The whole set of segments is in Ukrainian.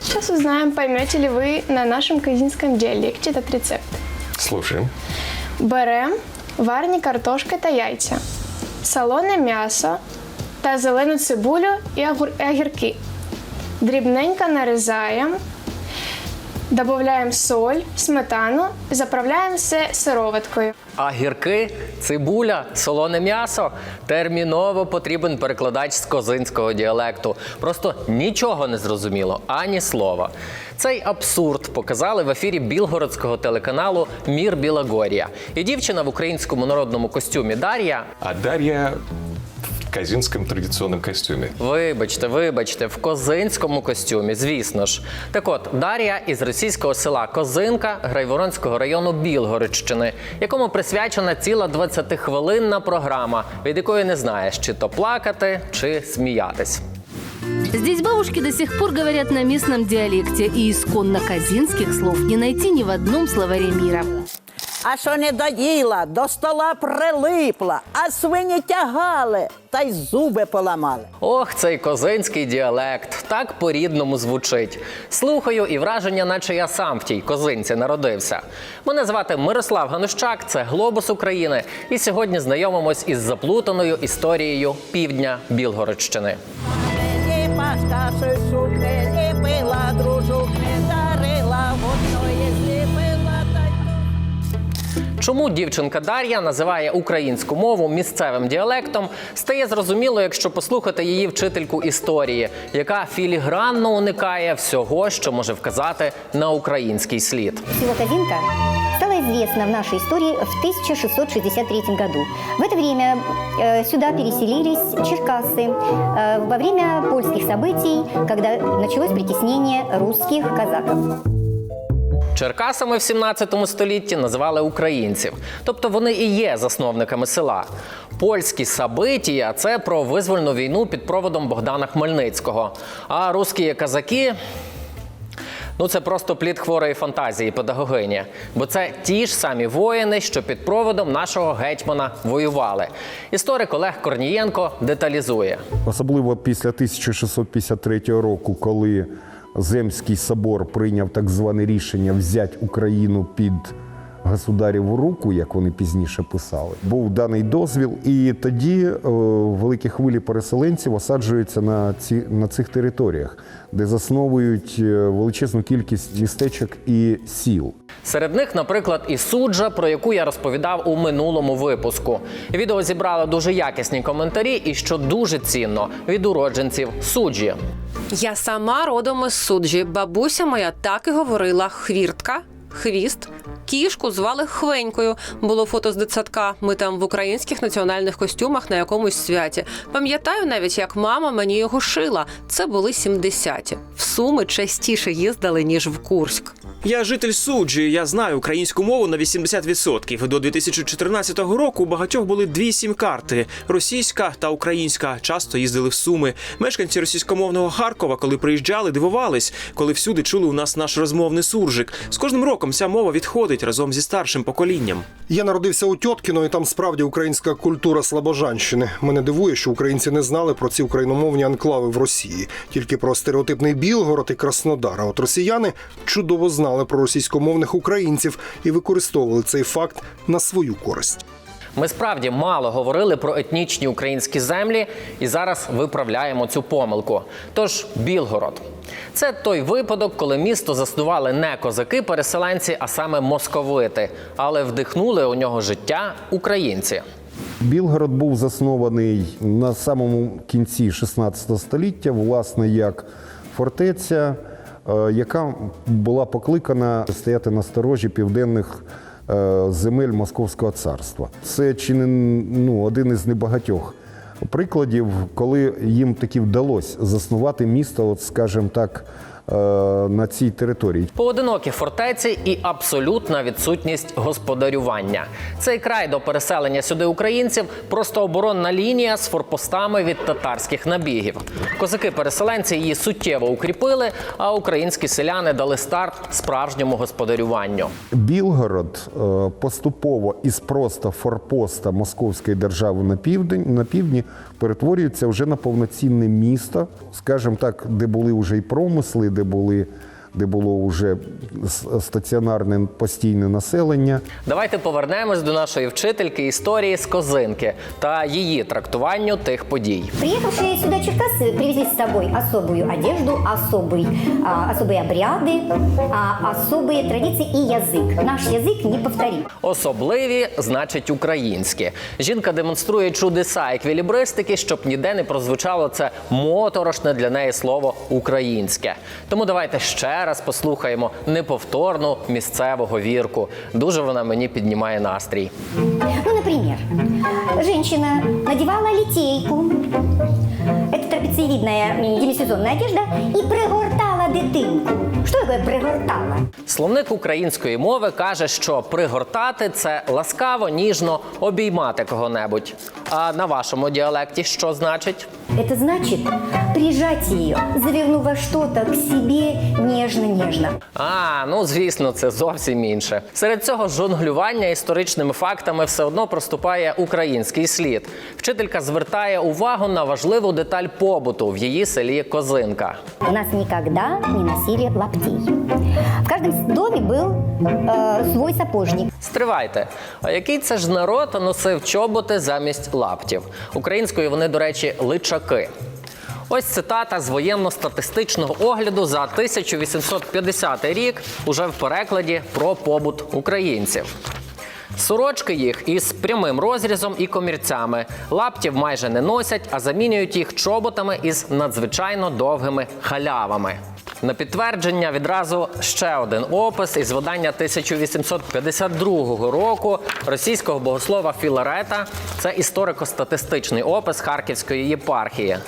Сейчас узнаем, поймете ли вы на нашем казинском диалекте этот рецепт. Слушаем. Берем варні картошки та яйця, солоне м'ясо та зелену цибулю і огірки. Дрібненько нарізаємо, додаємо соль, сметану, заправляємо все сироваткою. А гірки, цибуля, солоне м'ясо терміново потрібен перекладач з козинського діалекту. Просто нічого не зрозуміло, ані слова. Цей абсурд показали в ефірі білгородського телеканалу Мір Білагорія. І дівчина в українському народному костюмі Дар'я А Дарья в казинском традиционном костюме. Вибачте, вибачте, в козинському костюмі, звісно ж. Так от, Дар'я із російського села Козинка Грайворонського району Білгородщини, якому присвячена ціла 20-хвилинна програма, від якої не знаєш, чи то плакати, чи сміятись. Здесь бабушки до сих пор говорят на местном диалекте, и исконно казинских слов не найти ни в одном словаре мира. А що не доїла, до стола прилипла, а свині тягали та й зуби поламали. Ох, цей козинський діалект так по-рідному звучить. Слухаю і враження, наче я сам в тій козинці народився. Мене звати Мирослав Ганущак, це Глобус України. І сьогодні знайомимось із заплутаною історією півдня Білгородщини. Чому дівчинка Дар'я називає українську мову місцевим діалектом, стає зрозуміло, якщо послухати її вчительку історії, яка філігранно уникає всього, що може вказати на український слід. Село Казинка стало известно в нашей истории в 1663 году. В это время э, сюда переселились черкасы э, во время польских событий, когда началось притеснение русских казаков. Черкасами в 17 столітті називали українців, тобто вони і є засновниками села. Польські сабитія це про визвольну війну під проводом Богдана Хмельницького. А русські казаки. Ну, це просто плід хворої фантазії педагогині, бо це ті ж самі воїни, що під проводом нашого гетьмана воювали. Історик Олег Корнієнко деталізує. Особливо після 1653 року, коли Земський собор прийняв так зване рішення взяти Україну під государєву руку, як вони пізніше писали, був даний дозвіл, і тоді е, великі хвилі переселенців осаджуються на, ці, на цих територіях, де засновують е, величезну кількість містечок і сіл. Серед них, наприклад, і суджа, про яку я розповідав у минулому випуску. Відео зібрало дуже якісні коментарі, і що дуже цінно від уродженців суджі. Я сама родом із суджі. Бабуся моя так і говорила: хвіртка, хвіст. Кішку звали Хвенькою. Було фото з дитсадка. Ми там в українських національних костюмах на якомусь святі. Пам'ятаю навіть, як мама мені його шила. Це були 70-ті. В Суми частіше їздили ніж в Курськ. Я житель суджі. Я знаю українську мову на 80%. До 2014 року у багатьох були дві сім-карти: російська та українська. Часто їздили в Суми. Мешканці російськомовного Харкова, коли приїжджали, дивувались, коли всюди чули у нас наш розмовний суржик. З кожним роком ця мова відходить разом зі старшим поколінням. Я народився у Тьоткіно, і там справді українська культура Слобожанщини. Мене дивує, що українці не знали про ці україномовні анклави в Росії, тільки про стереотипний Білгород і Краснодар. А от росіяни чудово знали про російськомовних українців і використовували цей факт на свою користь. Ми справді мало говорили про етнічні українські землі і зараз виправляємо цю помилку. Тож Білгород це той випадок, коли місто заснували не козаки-переселенці, а саме московити, але вдихнули у нього життя українці. Білгород був заснований на самому кінці 16 століття, власне, як фортеця, яка була покликана стояти на сторожі південних е, земель Московського царства. Це чи не ну, один із небагатьох прикладів, коли їм таки вдалося заснувати місто, от, скажімо так, е, на цій території. Поодинокі фортеці і абсолютна відсутність господарювання. Цей край до переселення сюди українців просто оборонна лінія з форпостами від татарських набігів. Козаки-переселенці її суттєво укріпили, а українські селяни дали старт справжньому господарюванню. Білгород е, поступово із просто форпоста Московської держави на південь на півдні перетворюється вже на повноцінне місто, скажімо так, де були вже і промисли, де були Де було вже с- стаціонарне постійне населення. Давайте повернемось до нашої вчительки історії з Козинки та її трактуванню тих подій. Приехавшие сюда черкасы привезли с собой особую одежду, особый, а, особые обряды, а, особые традиции и язык. Наш язык не повторим. Особливі значить українські. Жінка демонструє чудеса еквілібристики, щоб ніде не прозвучало це моторошне для неї слово українське. Тому давайте ще раз послухаємо неповторну місцеву говірку. Дуже вона мені піднімає настрій. Ну, например, жінка надівала літейку. Це трапециевидная демисезонная одежда, і пригортала дитинку. Что такое пригортала? Словник української мови каже, що пригортати це ласкаво, ніжно обіймати кого-небудь. А на вашому діалекті що значить? Это значит прижать ее, завернув во что-то к себе нежно-нежно. А, ну звісно, це зовсім інше. Серед цього жонглювання історичними фактами все одно проступає український слід. Вчителька звертає увагу на важливу деталь побуту в її селі Козинка. У нас никогда не носили лаптей. В каждом доме был э, свой сапожник. Стривайте, а який це ж народ носив чоботи замість лаптів? Українською вони, до речі, личаки. Ось цитата з воєнно-статистичного огляду за 1850 рік, уже в перекладі про побут українців. Сорочки їх із прямим розрізом і комірцями. Лаптів майже не носять, а замінюють їх чоботами із надзвичайно довгими халявами. На підтвердження відразу ще один опис із видання 1852 року російського богослова Філарета. Це історико-статистичний опис Харківської єпархії.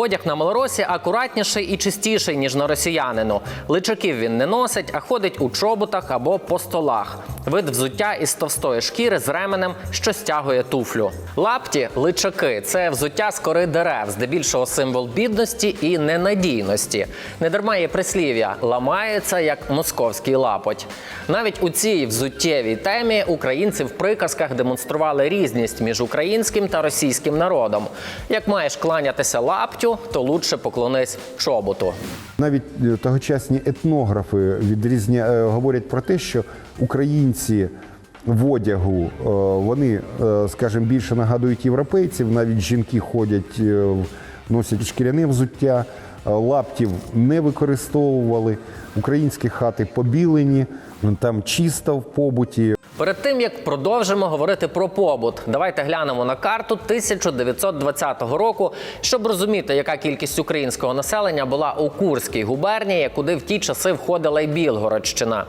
Одяг на малоросі акуратніший і чистіший, ніж на росіянину. Личаків він не носить, а ходить у чоботах або по столах. Вид взуття із товстої шкіри з ременем, що стягує туфлю. Лапті личаки це взуття з кори дерев, здебільшого символ бідності і ненадійності. Недарма є прислів'я ламається як московський лапоть. Навіть у цій взуттєвій темі українці в приказках демонстрували різність між українським та російським народом. Як маєш кланятися лаптю, то лучше поклонись чоботу. Навіть е, тогочасні етнографи відрізня... е, говорять про те, що українці в одягу е, вони, скажімо, більше нагадують європейців. Навіть жінки ходять, носять шкіряне взуття, лаптів не використовували. Українські хати побілені, там чисто в побуті. Перед тим як продовжимо говорити про побут, давайте глянемо на карту 1920 року, щоб розуміти, яка кількість українського населення була у Курській губернії, куди в ті часи входила й Білгородщина.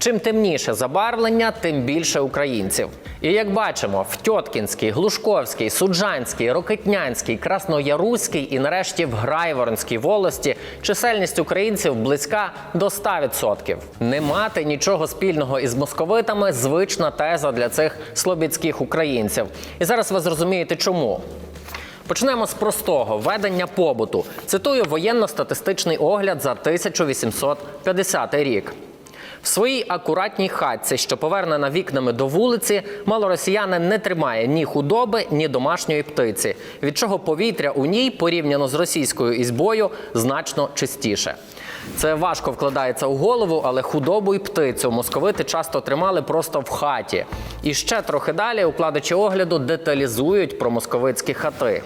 Чим темніше забарвлення, тим більше українців. І як бачимо, в Тьоткінській, Глушковській, Суджанській, Рокитнянській, Краснояруській і нарешті в Грайворонській волості чисельність українців близька до 100%. Не мати нічого спільного із московитами звична теза для цих слобідських українців. І зараз ви зрозумієте, чому. Почнемо з простого ведення побуту. Цитую воєнно-статистичний огляд за 1850 рік. В своїй акуратній хатці, що повернена вікнами до вулиці, малоросіянин не тримає ні худоби, ні домашньої птиці, від чого повітря у ній порівняно з російською ізбою значно чистіше. Це важко вкладається у голову, але худобу і птицю московити часто тримали просто в хаті. І ще трохи далі укладачі огляду деталізують про московицькі хати.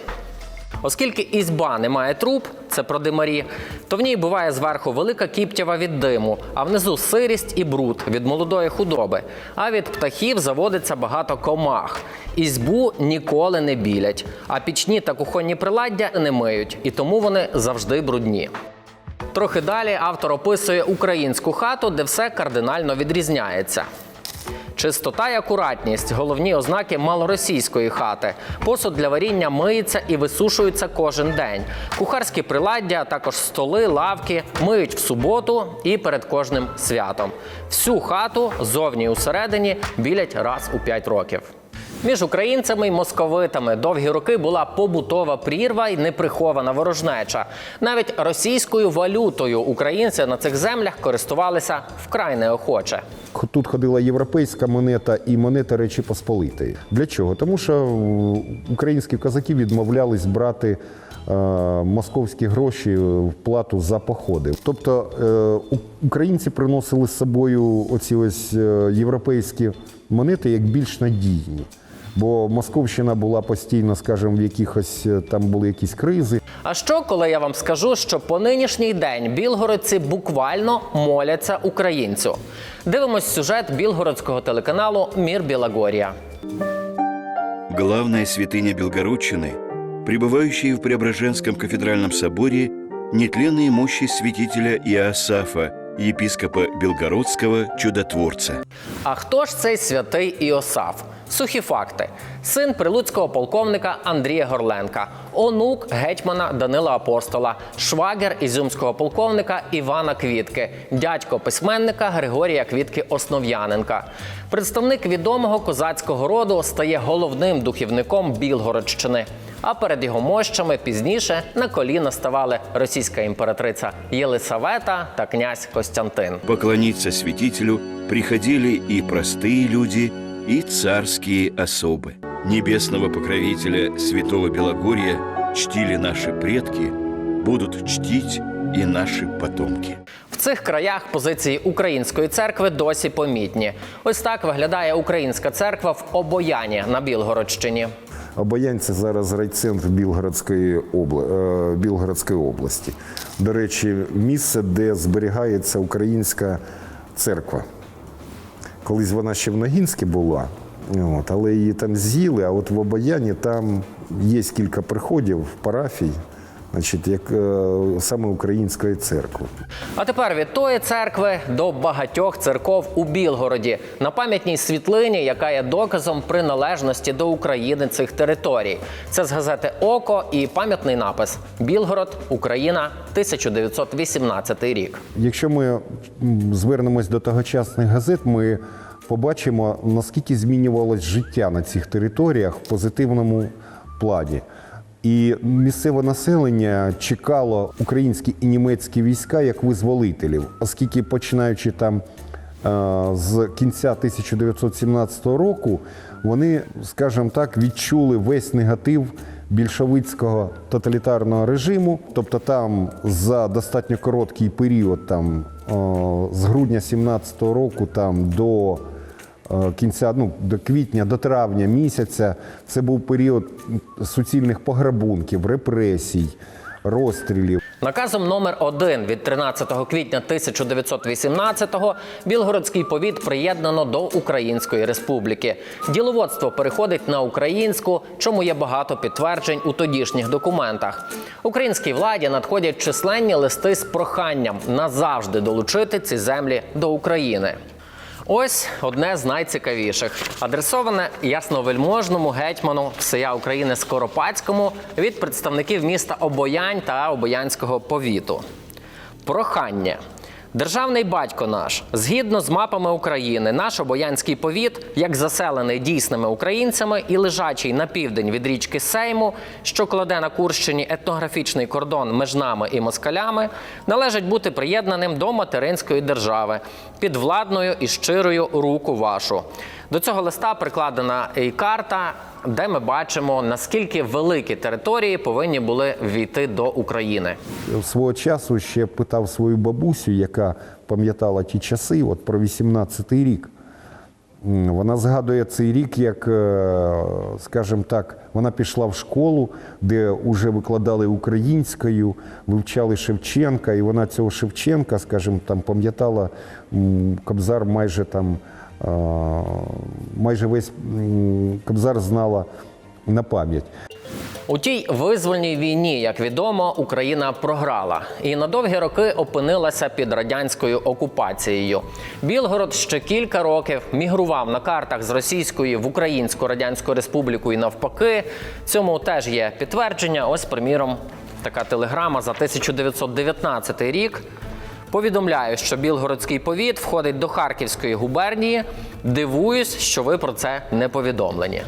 Оскільки ізба не має труб, це про димарі, то в ній буває зверху велика кіптєва від диму, а внизу сирість і бруд від молодої худоби. А від птахів заводиться багато комах. Ізбу ніколи не білять, а пічні та кухонні приладдя не миють, і тому вони завжди брудні. Трохи далі автор описує українську хату, де все кардинально відрізняється. Чистота і акуратність головні ознаки малоросійської хати. Посуд для варіння миється і висушується кожен день. Кухарські приладдя, а також столи, лавки миють в суботу і перед кожним святом. Всю хату зовні і усередині білять раз у 5 років. Між українцями і московитами довгі роки була побутова прірва і неприхована ворожнеча. Навіть російською валютою українці на цих землях користувалися вкрай неохоче. Тут ходила європейська монета і монета Речі Посполитої. Для чого? Тому що українські козаки відмовлялись брати е, московські гроші в плату за походи. Тобто е, українці приносили з собою оці ось е, європейські монети як більш надійні. Бо Московщина була постійно, скажімо, в якихось е, там були якісь кризи. А що, коли я вам скажу, що по нинішній день білгородці буквально моляться українцю? Дивимось сюжет білгородського телеканалу Мір Білогорія. Главная святыня Белгородчины, пребывающая в Преображенском кафедральном соборе, нетленные мощи святителя Иосафа, епископа Белгородского чудотворца. А хто ж цей святий Іосаф? Сухі факти: син прилуцького полковника Андрія Горленка, онук гетьмана Данила Апостола, швагер ізюмського полковника Івана Квітки, дядько письменника Григорія Квітки Основ'яненка. Представник відомого козацького роду стає головним духівником Білгородщини. А перед його мощами пізніше на коліна ставали російська імператриця Єлисавета та князь Костянтин. Поклониться святителю приходили и простые люди, и царские особы. Небесного покровителя святого Белогория чтили наши предки, будут чтить и наши потомки. В цих краях позиції української церкви досі помітні. Ось так виглядає українська церква в Обояні на Білгородщині. Обоянь це зараз райцентр Білгородської, обла... е, Білгородської області. До речі, місце, де зберігається українська церква. Колись вона ще в Ногінській була, от, але її там з'їли, а от в Обаяні там є кілька приходів парафій, значить, як е, саме української церкви. А тепер від тої церкви до багатьох церков у Білгороді на пам'ятній світлині, яка є доказом приналежності до України цих територій. Це з газети Око і пам'ятний напис Білгород, Україна, 1918 рік. Якщо ми звернемось до тогочасних газет, ми побачимо, наскільки змінювалось життя на цих територіях в позитивному плані. І місцеве населення чекало українські і німецькі війська як визволителів, оскільки починаючи там е, з кінця 1917 року, вони, скажімо так, відчули весь негатив більшовицького тоталітарного режиму. Тобто там за достатньо короткий період, там о, з грудня 17-го року там до е, кінця, ну до квітня, до травня місяця, це був період суцільних пограбунків, репресій, розстрілів. Наказом номер 1 від 13 квітня 1918-го Білгородський повіт приєднано до Української Республіки. Діловодство переходить на українську, чому є багато підтверджень у тодішніх документах. Українській владі надходять численні листи з проханням назавжди долучити ці землі до України. Ось одне з найцікавіших, адресоване ясновельможному гетьману всея України Скоропадському від представників міста Обоянь та Обоянського повіту. Прохання. Державний батько наш, згідно з мапами України, наш обоянський повіт, як заселений дійсними українцями і лежачий на південь від річки Сейму, що кладе на Курщині етнографічний кордон між нами і москалями, належить бути приєднаним до материнської держави під владною і щирою руку вашу. До цього листа прикладена і карта, де ми бачимо наскільки великі території повинні були війти до України. Свого часу ще питав свою бабусю, яка пам'ятала ті часи, от про 18-й рік. Вона згадує цей рік, як, е, скажімо так, вона пішла в школу, де вже викладали українською, вивчали Шевченка, і вона цього Шевченка, скажімо, там пам'ятала Кобзар майже там, майже весь Кобзар знала на пам'ять. У тій визвольній війні, як відомо, Україна програла і на довгі роки опинилася під радянською окупацією. Білгород ще кілька років мігрував на картах з російської в Українську Радянську Республіку і навпаки. Цьому теж є підтвердження. Ось, приміром, така телеграма за 1919 рік. Повідомляю, що Білгородський повіт входить до Харківської губернії. Дивуюсь, що ви про це не повідомлені.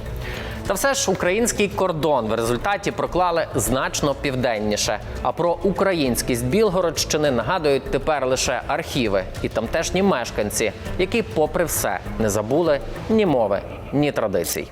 Та все ж український кордон в результаті проклали значно південніше. А про українськість Білгородщини нагадують тепер лише архіви і тамтешні мешканці, які, попри все, не забули ні мови, ні традицій.